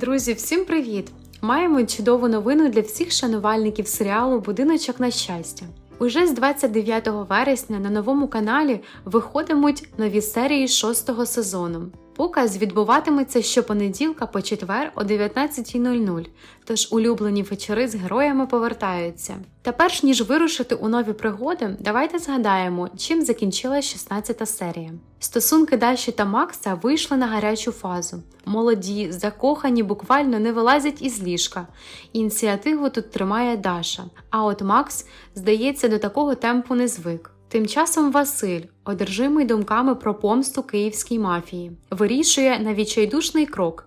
Друзі, всім привіт! Маємо чудову новину для всіх шанувальників серіалу Будиночок на щастя. Уже з 29 вересня на новому каналі виходимуть нові серії шостого сезону. Показ відбуватиметься щопонеділка по четвер о 19.00, тож улюблені вечори з героями повертаються. Та перш ніж вирушити у нові пригоди, давайте згадаємо, чим закінчилась 16 серія. Стосунки Даші та Макса вийшли на гарячу фазу. Молоді, закохані буквально не вилазять із ліжка. Ініціативу тут тримає Даша. А от Макс, здається, до такого темпу не звик. Тим часом Василь, одержимий думками про помсту київській мафії, вирішує на відчайдушний крок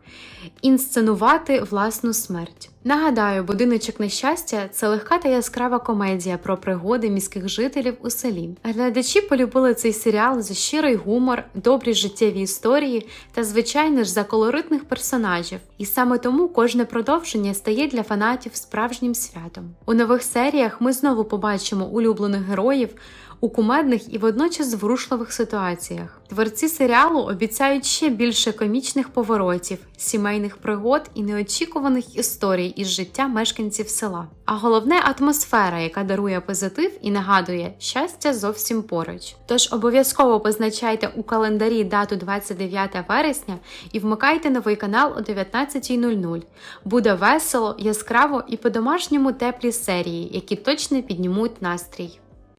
інсценувати власну смерть. Нагадаю, будиночок нещастя це легка та яскрава комедія про пригоди міських жителів у селі. Глядачі полюбили цей серіал за щирий гумор, добрі життєві історії та, звичайно ж, за колоритних персонажів. І саме тому кожне продовження стає для фанатів справжнім святом. У нових серіях ми знову побачимо улюблених героїв у кумедних і водночас зворушливих ситуаціях. Творці серіалу обіцяють ще більше комічних поворотів, сімейних пригод і неочікуваних історій із життя мешканців села. А головне атмосфера, яка дарує позитив і нагадує щастя зовсім поруч. Тож обов'язково позначайте у календарі дату 29 вересня і вмикайте новий канал о 19.00. Буде весело, яскраво і по-домашньому теплі серії, які точно піднімуть настрій.